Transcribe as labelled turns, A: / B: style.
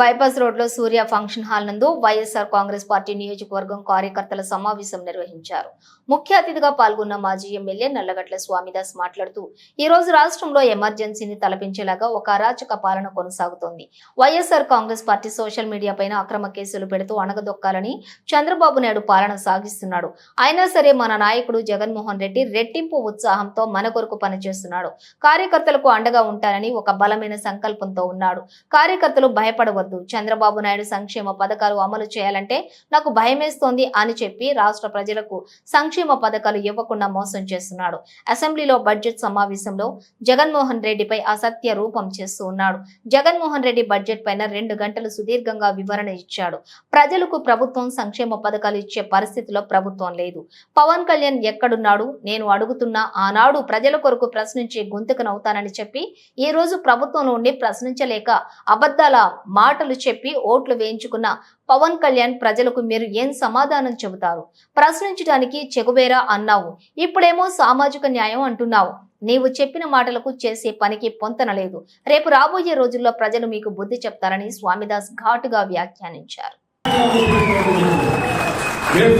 A: Bypass రోడ్లో సూర్య function hall నందు YSR Congress party నియోజకవర్గం కార్యకర్తల సమావేశం నిర్వహించారు. ముఖ్య అతిథిగా పాల్గొన్న మాజీ ఎమ్మెల్యే నల్లగట్ల స్వామిదాస్ మాట్లాడుతూ ఈ రోజు రాష్ట్రంలో ఎమర్జెన్సీని తలపించేలాగా ఒక అరాచక పాలన కొనసాగుతోంది. YSR Congress party social media పైన అక్రమ కేసులు పెడుతూ అణగదొక్కాలని చంద్రబాబు నాయుడు పాలన సాగిస్తున్నాడు. అయినా సరే మన నాయకుడు జగన్మోహన్ రెడ్డి రెట్టింపు ఉత్సాహంతో మన కొరకు పనిచేస్తున్నాడు. కార్యకర్తలకు అండగా ఉంటానని ఒక బలమైన సంకల్పంతో ఉన్నాడు. కార్యకర్తలు భయపడవద్దు. చంద్రబాబు నాయుడు సంక్షేమ పథకాలు అమలు చేయాలంటే నాకు భయమేస్తోంది అని చెప్పి రాష్ట్ర ప్రజలకు సంక్షేమ పథకాలు ఇవ్వకుండా మోసం చేస్తున్నాడు. అసెంబ్లీలో బడ్జెట్ సమావేశంలో జగన్మోహన్ రెడ్డిపై అసత్య రూపం చేస్తూ ఉన్నాడు. జగన్మోహన్ రెడ్డి బడ్జెట్ పైన రెండు గంటలు సుదీర్ఘంగా వివరణ ఇచ్చాడు. ప్రజలకు ప్రభుత్వం సంక్షేమ పథకాలు ఇచ్చే పరిస్థితిలో ప్రభుత్వం లేదు. పవన్ కళ్యాణ్ ఎక్కడున్నాడు? నేను అడుగుతున్నా. ఆనాడు ప్రజల కొరకు ప్రశ్నించే గొంతుకనవుతానని చెప్పి ఈ రోజు ప్రభుత్వంలో ఉండి ప్రశ్నించలేక అబద్ధాల మాటలు చెప్పి ఓట్లు వేయించుకున్న పవన్ కళ్యాణ్ ప్రజలకు మీరు ఏం సమాధానం చెబుతారు? ప్రశ్నించడానికి చెగువేరా అన్నావు. ఇప్పుడేమో సామాజిక న్యాయం అంటున్నావు. నీవు చెప్పిన మాటలకు చేసే పనికి పొంతనలేదు రేపు రాబోయే రోజుల్లో ప్రజలు మీకు బుద్ధి చెప్తారని స్వామిదాస్ ఘాటుగా వ్యాఖ్యానించారు.
B: నేను